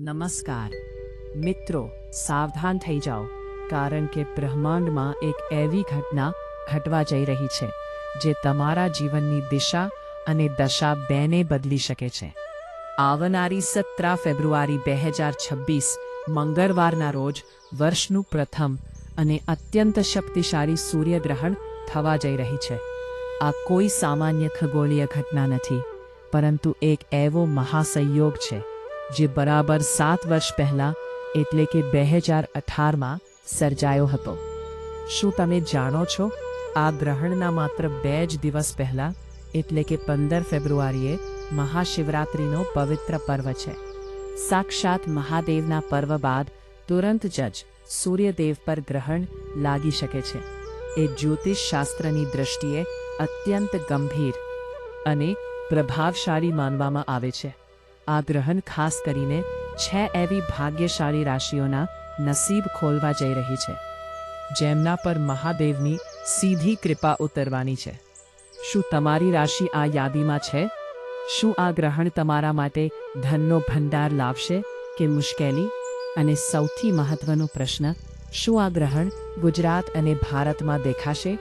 નમસ્કાર. મિત્રો, સાવધાન થઈ જાઓ, કારણ કે બ્રહ્માંડમાં એક એવી ઘટના ઘટવા જઈ રહી છે, જે તમારા જીવનની દિશા અને દશા બેને બદલી શકે છે. આવનારી સત્તરા ફેબ્રુઆરી બે હજાર છવ્વીસ, મંગળવારના રોજ વર્ષનું પ્રથમ અને અત્યંત શક્તિશાળી સૂર્યગ્રહણ થવા જઈ રહી છે. આ કોઈ સામાન્ય ખગોળીય ઘટના નથી, પરંતુ એક એવો મહાસંયોગ છે જે બરાબર સાત વર્ષ પહેલાં એટલે કે બે હજાર અઠારમાં સર્જાયો હતો. શું તમે જાણો છો, આ ગ્રહણના માત્ર બે જ દિવસ પહેલાં, એટલે કે પંદર ફેબ્રુઆરીએ મહાશિવરાત્રિનો પવિત્ર પર્વ છે? સાક્ષાત મહાદેવના પર્વ બાદ તુરંત જ સૂર્યદેવ પર ગ્રહણ લાગી શકે છે. એ જ્યોતિષ શાસ્ત્રની દ્રષ્ટિએ અત્યંત ગંભીર અને પ્રભાવશાળી માનવામાં આવે છે. આ ગ્રહણ ખાસ કરીને છે એવી ભાગ્યશાળી રાશિઓના નસીબ ખોલવા જઈ રહી છે, જેમના પર મહાદેવની સીધી કૃપા ઉતરવાની છે. શું તમારી રાશિ આ યાદીમાં છે? શું આ ગ્રહણ તમારા માટે ધનનો ભંડાર લાવશે કે મુશ્કેલી? અને સૌથી મહત્વનો પ્રશ્ન, શું આ ગ્રહણ ગુજરાત અને ભારતમાં દેખાશે?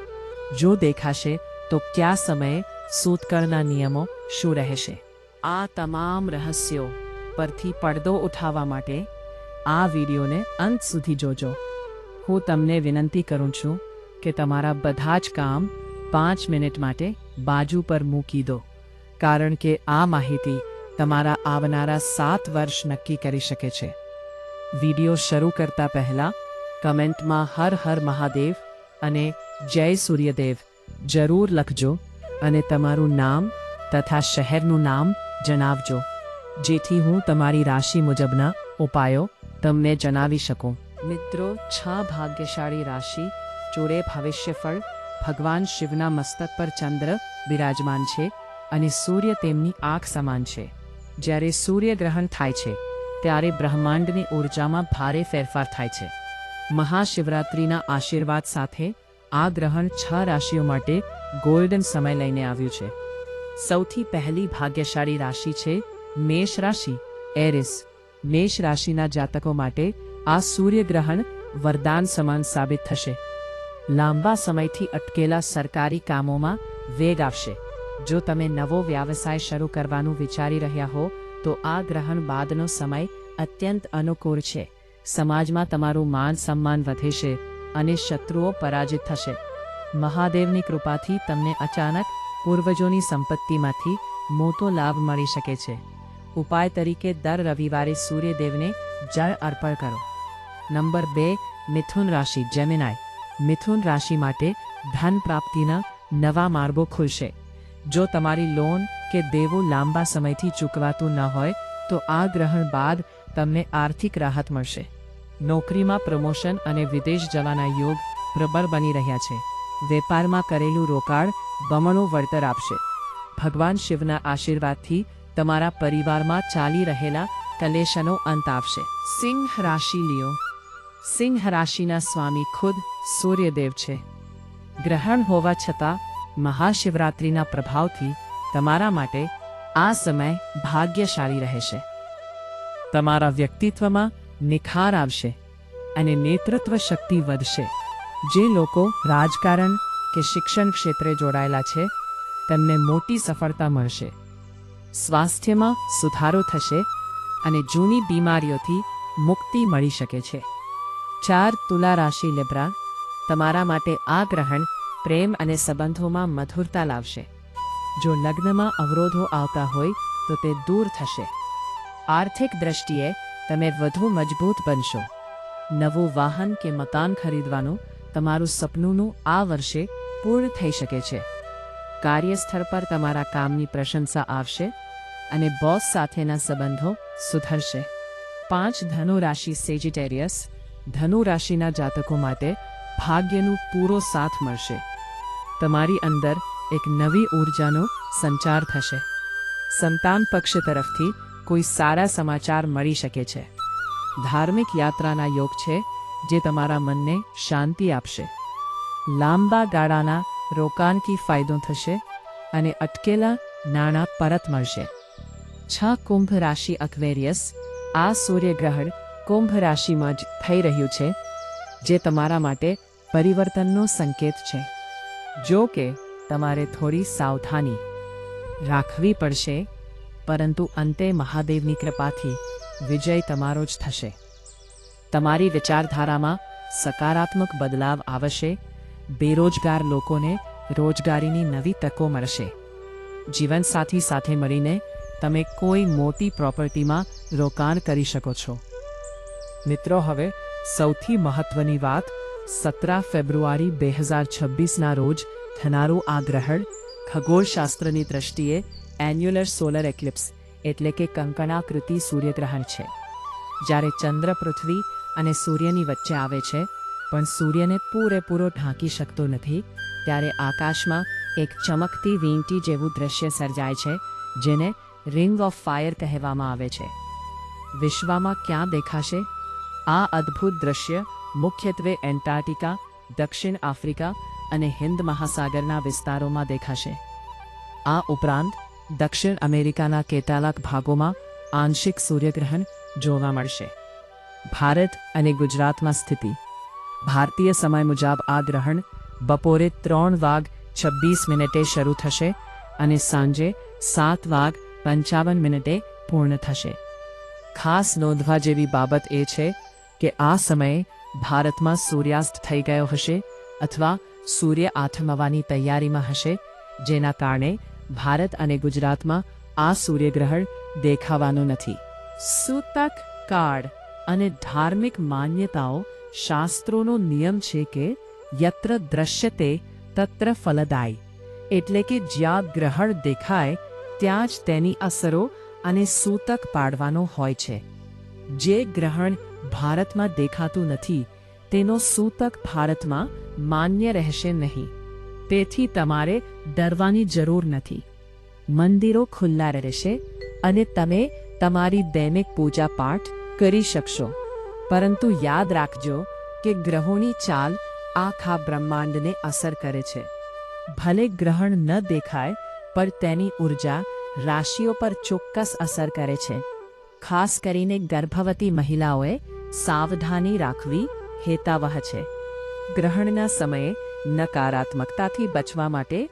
જો દેખાશે, તો કયા સમયે? સૂતકળના નિયમો શું રહેશે? આ તમામ રહસ્યો પરથી પડદો ઉઠાવવા માટે આ વિડીયોને અંત સુધી જોજો. હું તમને વિનંતી કરું છું કે તમારા બધા જ કામ પાંચ મિનિટ માટે બાજુ પર મૂકી દો, કારણ કે આ માહિતી તમારા આવનારા સાત વર્ષ નક્કી કરી શકે છે. વીડિયો શરૂ કરતા પહેલાં કમેન્ટમાં હર હર મહાદેવ અને જય સૂર્યદેવ જરૂર લખજો અને તમારું નામ તથા શહેરનું નામ જણાવજો. જેથી હું તમારી રાશિ મુજબના ઉપાયો તમને જણાવી શકું. મિત્રો, છ ભાગ્યશાળી રાશિ ચોરે ભવિષ્યફળ, ભગવાન શિવના મસ્તક પર ચંદ્ર બિરાજમાન છે અને સૂર્ય તેમની આંખ સમાન છે. જ્યારે સૂર્યગ્રહણ થાય છે, ત્યારે બ્રહ્માંડની ઊર્જામાં ભારે ફેરફાર થાય છે. મહાશિવરાત્રિના આશીર્વાદ સાથે આ ગ્રહણ છ રાશિઓ માટે ગોલ્ડન સમય લઈને આવ્યું છે. સૌથી પહેલી ભાગ્યશાળી રાશિ છે મેષ રાશિ, એરિસ. મેષ રાશિના જાતકો માટે આ સૂર્યગ્રહણ વરદાન સમાન સાબિત થશે. લાંબા સમયથી અટકેલા સરકારી કામોમાં વેગ આવશે. જો તમે નવો વ્યવસાય શરૂ કરવાનું વિચારી રહ્યા હો, તો આ ગ્રહણ બાદનો સમય અત્યંત અનુકૂળ છે. સમાજમાં તમારું માન સન્માન વધે છે અને શત્રુઓ પરાજિત થશે. મહાદેવની કૃપાથી તમને અચાનક પૂર્વજોની સંપત્તિમાંથી મોટો લાભ મળી શકે છે. ઉપાય તરીકે દર રવિવારે સૂર્યદેવને જળ અર્પણ કરો. નંબર બે, મિથુન રાશિ જેમિનાય મિથુન રાશિ માટે ધન પ્રાપ્તિના નવા માર્ગો ખુલશે. જો તમારી લોન કે દેવું લાંબા સમયથી ચૂકવાતું ન હોય, તો આ ગ્રહણ બાદ તમને આર્થિક રાહત મળશે. નોકરીમાં પ્રમોશન અને વિદેશ જવાના યોગ પ્રબળ બની રહ્યા છે. વેપારમાં કરેલું રોકાણ બમણો વળતર આપશે. ભગવાન શિવના આશીર્વાદથી તમારા પરિવારમાં ચાલી રહેલા કલેશનો અંત આવશે. સિંહ રાશિ લિયો. સિંહ રાશિના સ્વામી ખુદ સૂર્યદેવ છે. ગ્રહણ હોવા છતાં મહાશિવરાત્રિના પ્રભાવથી તમારા માટે આ સમય ભાગ્યશાળી રહેશે. તમારા વ્યક્તિત્વમાં નિખાર આવશે અને નેતૃત્વ શક્તિ વધશે. જે લોકો રાજકારણ કે શિક્ષણ ક્ષેત્રે જોડાયેલા છે, તેમને મોટી સફળતા મળશે. સ્વાસ્થ્યમાં સુધારો થશે અને જૂની બીમારીઓથી મુક્તિ મળી શકે છે. ચાર તુલા રાશિ લેબ્રા તમારા માટે આ ગ્રહણ પ્રેમ અને સંબંધોમાં મધુરતા લાવશે. જો લગ્નમાં અવરોધો આવતા હોય, તો તે દૂર થશે. આર્થિક દ્રષ્ટિએ તમે વધુ મજબૂત બનશો. નવું વાહન કે મકાન ખરીદવાનું તમારું સપનુંનું આ વર્ષે પૂર્ણ થઈ શકે છે. કાર્યસ્થળ પર તમારા કામની પ્રશંસા આવશે અને બોસ સાથેના સંબંધો સુધરશે. પાંચ ધનુ રાશિ સેજિટેરિયસ ધનુ રાશિના જાતકો માટે ભાગ્યનું પૂરો સાથ મળશે. તમારી અંદર એક નવી ઊર્જાનો સંચાર થશે. સંતાન પક્ષ તરફથી કોઈ સારા સમાચાર મળી શકે છે. ધાર્મિક યાત્રાના યોગ છે જે તમારા મનને શાંતિ આપશે. લાંબા ગાળાના રોકાણથી ફાયદો થશે અને અટકેલા નાણાં પરત મળશે. છ કુંભ રાશિ અક્વેરિયસ, આ સૂર્યગ્રહણ કુંભ રાશિમાં જ થઈ રહ્યું છે, જે તમારા માટે પરિવર્તનનો સંકેત છે. જો કે, તમારે થોડી સાવધાની રાખવી પડશે, પરંતુ અંતે મહાદેવની કૃપાથી વિજય તમારો જ થશે. તમારી વિચારધારામાં સકારાત્મક બદલાવ આવશે, બેરોજગાર લોકોને રોજગારીની નવી તકો મળશે. જીવનસાથી સાથે મળીને તમે કોઈ મોટી પ્રોપર્ટીમાં રોકાણ કરી શકો છો. મિત્રો, હવે સૌથી મહત્વની વાત સતરા ફેબ્રુઆરી બે હજાર છવ્વીસના રોજ થનારું આ ગ્રહણ ખગોળશાસ્ત્રની દ્રષ્ટિએ એન્યુલર સોલર એક્લિપ્સ એટલે કે કંકણાકૃતિ સૂર્યગ્રહણ છે. જ્યારે ચંદ્ર પૃથ્વી અને સૂર્યની વચ્ચે આવે છે, પણ સૂર્યને પૂરેપૂરો ઢાંકી શકતો નથી, ત્યારે આકાશમાં એક ચમકતી વીંટી જેવું દ્રશ્ય સર્જાય છે, જેને રિંગ ઓફ ફાયર કહેવામાં આવે છે. વિશ્વમાં ક્યાં દેખાશે? આ અદ્ભુત દ્રશ્ય મુખ્યત્વે એન્ટાર્કટિકા, દક્ષિણ આફ્રિકા અને હિન્દ મહાસાગરના વિસ્તારોમાં દેખાશે. આ ઉપરાંત, દક્ષિણ અમેરિકાના કેટલાક ભાગોમાં આંશિક સૂર્યગ્રહણ જોવા મળશે. ભારત અને ગુજરાતમાં સ્થિતિ. ભારતીય સમય મુજબ આ ગ્રહણ બપોરે ત્રણ વાગ છવ્વીસ મિનિટે શરૂ થશે અને સાંજે સાત વાગ પંચાવન મિનિટે પૂર્ણ થશે. ખાસ નોંધવા જેવી બાબત એ છે કે આ સમયે ભારતમાં સૂર્યાસ્ત થઈ ગયો હશે અથવા સૂર્ય આથમવાની તૈયારીમાં હશે, જેના કારણે ભારત અને ગુજરાતમાં આ સૂર્યગ્રહણ દેખાવાનું નથી. સૂતક કાળ અને ધાર્મિક માન્યતાઓ શાસ્ત્રોનો નિયમ છે કે યત્ર દ્રશ્યતે તત્ર ફલદાય. એટલે કે જ્યાં ગ્રહણ દેખાય, ત્યાં જ તેની અસરો અને સૂતક પાડવાનો હોય છે. જે ગ્રહણ ભારતમાં દેખાતું નથી, તેનો સૂતક ભારતમાં માન્ય રહેશે નહીં. તેથી તમારે ડરવાની જરૂર નથી. મંદિરો ખુલ્લા રહેશે અને તમે તમારી દૈનિક પૂજા પાઠ કરી શકશો. પરંતુ યાદ રાખજો કે ગ્રહોની ચાલ આખા બ્રહ્માંડને અસર કરે છે. ભલે ગ્રહણ ન દેખાય, પણ તેની ઊર્જા રાશિઓ પર ચોક્કસ અસર કરે છે. ખાસ કરીને ગર્ભવતી મહિલાઓએ સાવધાની રાખવી હેતાવહ છે. ગ્રહણના સમયે નકારાત્મકતાથી બચવા માટે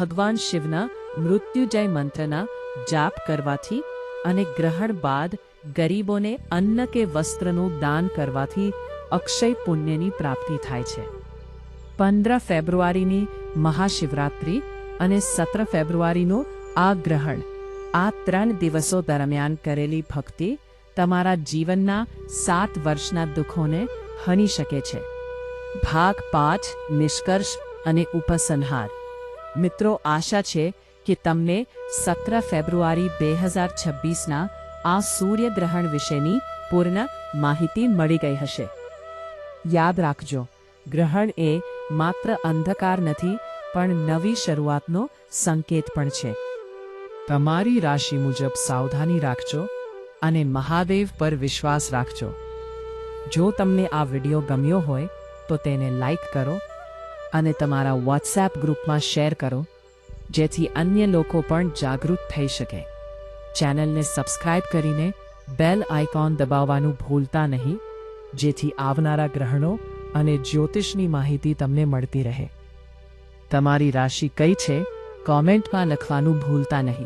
ભગવાન શિવના મૃત્યુજય મંત્રના જાપ કરવાથી અને ગ્રહણ બાદ ગરીબોને અન્ન કે વસ્ત્રનું દાન કરવાથી અક્ષય પુણ્યની પ્રાપ્તિ થાય છે. પંદર ફેબ્રુઆરીની મહાશિવરાત્રિ અને સત્ર ફેબ્રુઆરીનું આ ગ્રહણ આ ત્રણ દિવસો દરમિયાન કરેલી ભક્તિ તમારા જીવનના સાત વર્ષના દુઃખોને હની શકે છે. ભાગ પાંચ, નિષ્કર્ષ અને ઉપસંહાર. મિત્રો, આશા છે કે તમને સત્ર ફેબ્રુઆરી બે હજાર છવ્વીસના આ સૂર્યગ્રહણ વિશેની પૂર્ણ માહિતી મળી ગઈ હશે. યાદ રાખજો, ગ્રહણ એ માત્ર અંધકાર નથી, પણ નવી શરૂઆતનો સંકેત પણ છે. તમારી રાશિ મુજબ સાવધાની રાખજો અને મહાદેવ પર વિશ્વાસ રાખજો. જો તમને આ વિડિયો ગમ્યો હોય, તો તેને લાઈક કરો અને તમારા વોટ્સએપ ગ્રુપમાં શેર કરો, જેથી અન્ય લોકો પણ જાગૃત થઈ શકે. ચેનલને સબસ્ક્રાઇબ કરીને બેલ આઇકોન દબાવવાનું ભૂલતા નહીં, જેથી આવનારા ગ્રહણો અને જ્યોતિષની માહિતી તમને મળતી રહે. તમારી રાશિ કઈ છે, કોમેન્ટમાં લખવાનું ભૂલતા નહીં.